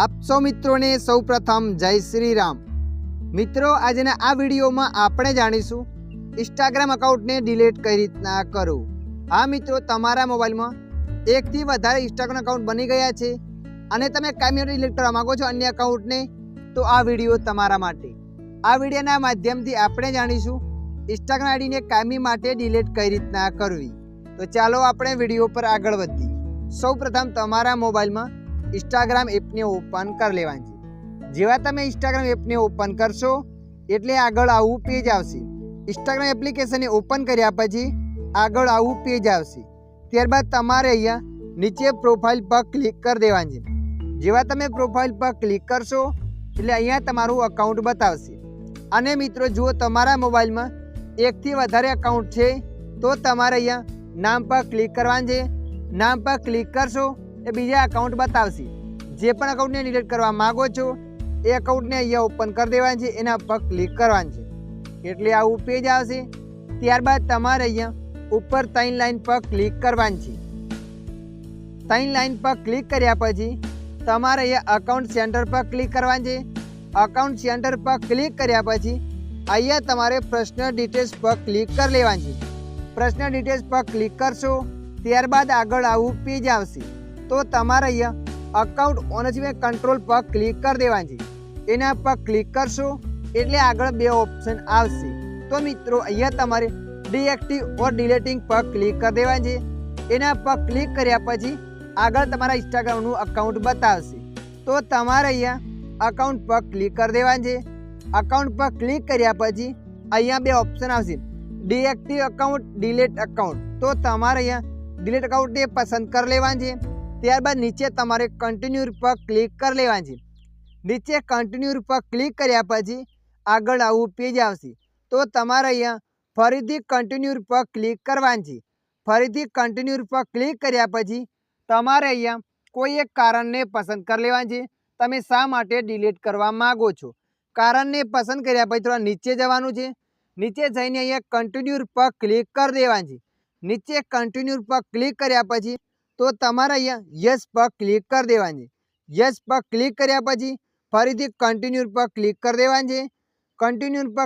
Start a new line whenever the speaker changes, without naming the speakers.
આપ સૌ મિત્રોને સૌપ્રથમ જય શ્રી રામ. મિત્રો આજના આ વિડીયોમાં આપણે જાણીશું ઇન્સ્ટાગ્રામ અકાઉન્ટને ડિલીટ કઈ રીતના કરવું. હા મિત્રો, તમારા મોબાઈલમાં એકથી વધારે ઇન્સ્ટાગ્રામ અકાઉન્ટ બની ગયા છે અને તમે કાયમી ડિલીટ કરવા માંગો છો અન્ય અકાઉન્ટને તો આ વીડિયો તમારા માટે. આ વિડીયોના માધ્યમથી આપણે જાણીશું ઇન્સ્ટાગ્રામ આઈડીને કાયમી માટે ડિલીટ કઈ રીતના કરવી. તો ચાલો આપણે વીડિયો પર આગળ વધીએ. સૌપ્રથમ તમારા મોબાઈલમાં ઇન્સ્ટાગ્રામ એપને ઓપન કરી લેવાની. છે જેવા તમે ઇન્સ્ટાગ્રામ એપને ઓપન કરશો, એટલે આગળ આવું પેજ આવશે. ઇન્સ્ટાગ્રામ એપ્લિકેશનને ઓપન કર્યા પછી આગળ આવું પેજ આવશે. ત્યારબાદ તમારે અહીંયા નીચે પ્રોફાઇલ પર ક્લિક કરી દેવાની છે. જેવા તમે પ્રોફાઇલ પર ક્લિક કરશો, એટલે અહીંયા તમારું અકાઉન્ટ બતાવશે. અને મિત્રો જુઓ તમારા મોબાઈલમાં એકથી વધારે અકાઉન્ટ છે, તો તમારે અહીંયા નામ પર ક્લિક કરવાનું છે. નામ પર ક્લિક કરશો એ બીજા અકાઉન્ટ બતાવશે. જે પણ અકાઉન્ટને ડિલીટ કરવા માગો છો, એ અકાઉન્ટને અહીંયા ઓપન કરી દેવાનું છે, એના પર ક્લિક કરવાનું છે. એટલે આવું પેજ આવશે. ત્યારબાદ તમારે અહીંયા ઉપર ત્રણ લાઇન પર ક્લિક કરવાની છે. ત્રણ લાઈન પર ક્લિક કર્યા પછી તમારે અહીંયા અકાઉન્ટ સેન્ટર પર ક્લિક કરવાનું છે. અકાઉન્ટ સેન્ટર પર ક્લિક કર્યા પછી અહીંયા તમારે પ્રશ્ન ડિટેલ્સ પર ક્લિક કરી લેવાની છે. પ્રશ્ન ડિટેલ્સ પર ક્લિક કરશો, ત્યારબાદ આગળ આવું પેજ આવશે. તો તમારે અહીંયા અકાઉન્ટ ઓનરશીપ કંટ્રોલ પર ક્લિક કરી દેવાની છે. એના પર ક્લિક કરશો એટલે આગળ બે ઓપ્શન આવશે. તો મિત્રો, અહીંયા તમારે ડીએક્ટિવ ઓર ડિલેટિંગ પર ક્લિક કરી દેવાની છે. એના પર ક્લિક કર્યા પછી આગળ તમારા ઇન્સ્ટાગ્રામનું અકાઉન્ટ બતાવશે. તો તમારે અહીંયા અકાઉન્ટ પર ક્લિક કરી દેવાનું છે. અકાઉન્ટ પર ક્લિક કર્યા પછી અહીંયા બે ઓપ્શન આવશે. ડીએક્ટિવ અકાઉન્ટ ડિલેટ અકાઉન્ટ તો તમારે અહીંયા ડિલેટ અકાઉન્ટને પસંદ કરી લેવાનું છે. ત્યારબાદ નીચે તમારે કન્ટિન્યુ પર ક્લિક કરી લેવાનું. છે નીચે કન્ટિન્યુ પર ક્લિક કર્યા પછી આગળ આવું પેજ આવશે. તો તમારે અહીંયા ફરીથી કન્ટિન્યુ પર ક્લિક કરવાનું ફરીથી કન્ટિન્યુ પર ક્લિક કર્યા પછી તમારે અહીંયા કોઈ એક કારણને પસંદ કરી લેવાનું છે. તમે શા માટે ડિલીટ કરવા માગો છો? કારણને પસંદ કર્યા પછી થોડા નીચે જવાનું છે. નીચે જઈને અહીંયા કન્ટિન્યુ પર ક્લિક કરી દેવાનું નીચે કન્ટિન્યુ પર ક્લિક કર્યા પછી તો તમારે અહીંયા યસ પર ક્લિક કરી દેવાની. યસ પર ક્લિક કર્યા પછી ફરીથી કન્ટિન્યુ પર ક્લિક કરી દેવાની છે. કન્ટિન્યુ પર